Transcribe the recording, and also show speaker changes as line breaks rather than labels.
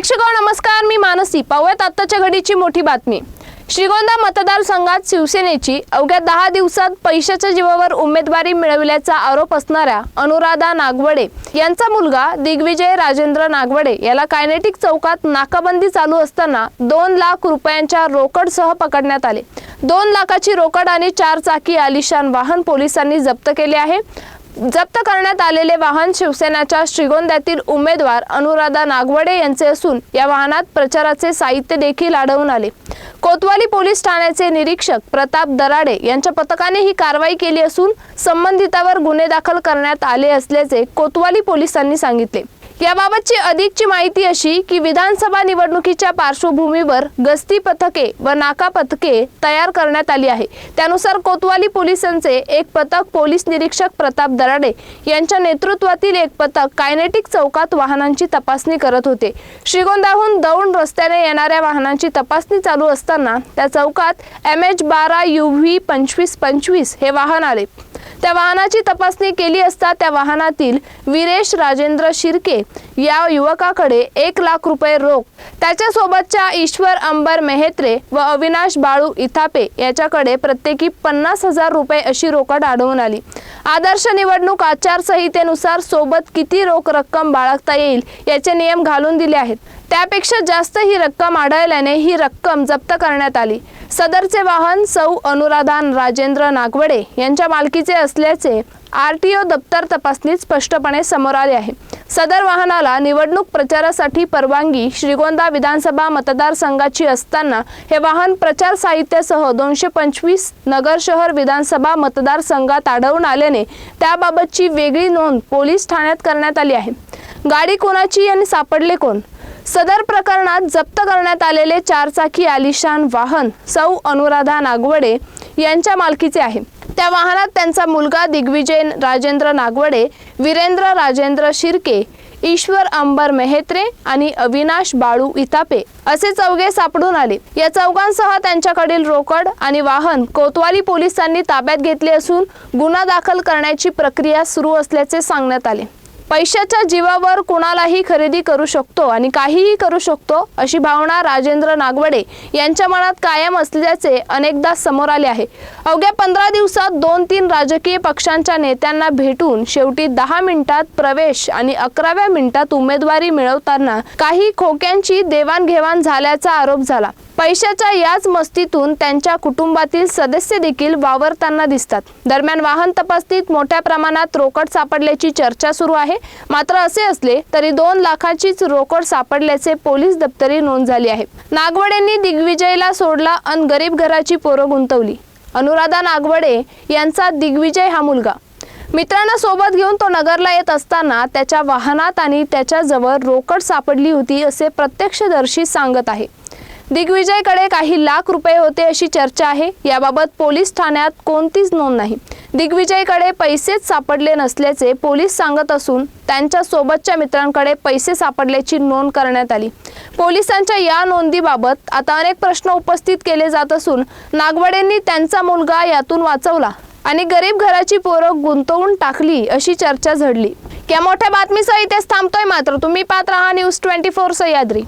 प्रेक्षक नमस्कार. मी मानसी. पाहूयात आत्ताच्या घडीची मोठी बातमी. श्रीगोंदा मतदारसंघात शिवसेनेची अवघ्या दहा दिवसात पैशाच्या जीवावर उमेदवारी मिळविल्याचा आरोप असणाऱ्या अनुराधा नागवडे यांचा मुलगा दिग्विजय राजेंद्र नागवडे याला कायनेटिक चौकात नाकाबंदी चालू असताना दोन लाख रुपयांच्या रोकडसह पकडण्यात आले. दोन लाखाची रोकड आणि चार चाकी आलिशान वाहन पोलिसांनी जप्त केले आहे. जप्त करण्यात आलेले वाहन शिवसेनेच्या श्रीगोंद्यातील उमेदवार अनुराधा नागवडे यांचे असून या वाहनात प्रचाराचे साहित्य देखील आढळून आले. कोतवाली पोलीस ठाण्याचे निरीक्षक प्रताप दराडे यांच्या पथकाने ही कारवाई केली असून संबंधितावर गुन्हे दाखल करण्यात आले असल्याचे कोतवाली पोलिसांनी सांगितले. याबाबतची अधिकची माहिती अशी की विधानसभा निवडणुकीच्या पार्श्वभूमीवर गस्ती पथके व नाका पथके तयार करण्यात आली आहे. त्यानुसार कोतवाली पोलिसांचे एक पथक पोलीस निरीक्षक प्रताप दराडे यांच्या नेतृत्वातील एक पथक कायनेटिक चौकात वाहनांची तपासणी करत होते. श्रीगोंदाहून दौंड रस्त्याने येणाऱ्या वाहनांची तपासणी चालू असताना त्या चौकात एम एच बारा यू व्ही पंचवीस पंचवीस हे वाहन आले. त्या वाहनाची तपासणी केली असता त्या वाहनातील वीरेश राजेंद्र शिर्के या युवकाकडे एक लाख रुपये रोख. त्याच्यासोबतच्या ईश्वर अंबर मेहेत्रे व अविनाश बाळू इथापे याच्याकडे प्रत्येकी पन्नास हजार रुपये अशी रोकड आढळून आली. आदर्श निवडणूक आचारसंहितेनुसार सोबत किती रोख रक्कम बाळगता येईल याचे नियम घालून दिले आहेत. त्यापेक्षा जास्त ही रक्कम आढळल्याने ही रक्कम जप्त करण्यात आली. सदरचे वाहन सौ अनुराधान राजेंद्र नागवडे यांच्या मालकीचे असल्याचे आर टी ओ दप्तर तपासणीत स्पष्टपणे समोर आले आहे. सदर वाहनाला निवडणूक प्रचारासाठी परवानगी श्रीगोंदा विधानसभा मतदारसंघाची असताना हे वाहन प्रचार साहित्यासह दोनशे पंचवीस नगर शहर विधानसभा मतदारसंघात आढळून आल्याने त्याबाबतची वेगळी नोंद पोलीस ठाण्यात करण्यात आली आहे. गाडी कोणाची आणि सापडले कोण? सदर प्रकरणात जप्त करण्यात आलेले चारचाकी आलिशान वाहन सौ अनुराधा नागवडे यांच्या मालकीचे आहे. त्या वाहनात त्यांचा मुलगा दिग्विजय राजेंद्र नागवडे वीरेंद्र राजेंद्र शिर्के ईश्वर अंबर मेहेत्रे आणि अविनाश बाळू इतापे असे चौघे सापडून आले. या चौघांसह त्यांच्याकडील रोकड आणि वाहन कोतवाली पोलिसांनी ताब्यात घेतले असून गुन्हा दाखल करण्याची प्रक्रिया सुरू असल्याचे सांगण्यात आले. पैशाच्या जीवावर कुणालाही खरेदी करू शकतो आणि काहीही करू शकतो अशी भावना राजेंद्र नागवडे यांच्या मनात कायम असल्याचे अनेकदा समोर आले आहे. अवघ्या पंधरा दिवसात दोन तीन राजकीय पक्षांच्या नेत्यांना भेटून शेवटी दहा मिनिटात प्रवेश आणि अकराव्या मिनिटात उमेदवारी मिळवताना काही खोक्यांची देवाणघेवाण झाल्याचा आरोप झाला. पैशाच्या याच मस्तीतून त्यांच्या कुटुंबातील सदस्य देखील वावरताना दिसतात. दरम्यान वाहन तपासणीत मोठ्या प्रमाणात रोकड सापडल्याची चर्चा सुरू आहे. मात्र असे असले तरी दोन लाखाचीच रोकड सापडल्याचे पोलीस दप्तरी नोंद झाली आहे. नागवडेंनी दिग्विजयला सोडला अन गरीब घराची पोरं गुंतवली. अनुराधा नागवडे यांचा दिग्विजय हा मुलगा. मित्रांना सोबत घेऊन तो नगरला येत असताना त्याच्या वाहनात आणि त्याच्याजवळ रोकड सापडली होती असे प्रत्यक्षदर्शी सांगत आहे. दिग्विजयकडे काही लाख रुपये होते अशी चर्चा आहे. याबाबत पोलीस ठाण्यात कोणतीच नोंद नाही. दिग्विजयकडे पैसेच सापडले नसल्याचे पोलीस सांगत असून त्यांच्या सोबतच्या मित्रांकडे पैसे सापडल्याची नोंद करण्यात आली. पोलिसांच्या या नोंदीबाबत आता अनेक प्रश्न उपस्थित केले जात असून नागवडेंनी त्यांचा मुलगा यातून वाचवला आणि गरीब घराची पोरं गुंतवून टाकली अशी चर्चा झडली. या मोठ्या बातमीसह इथेच थांबतोय मात्र तुम्ही पाहत राहा न्यूज ट्वेंटी फोर सह्याद्री.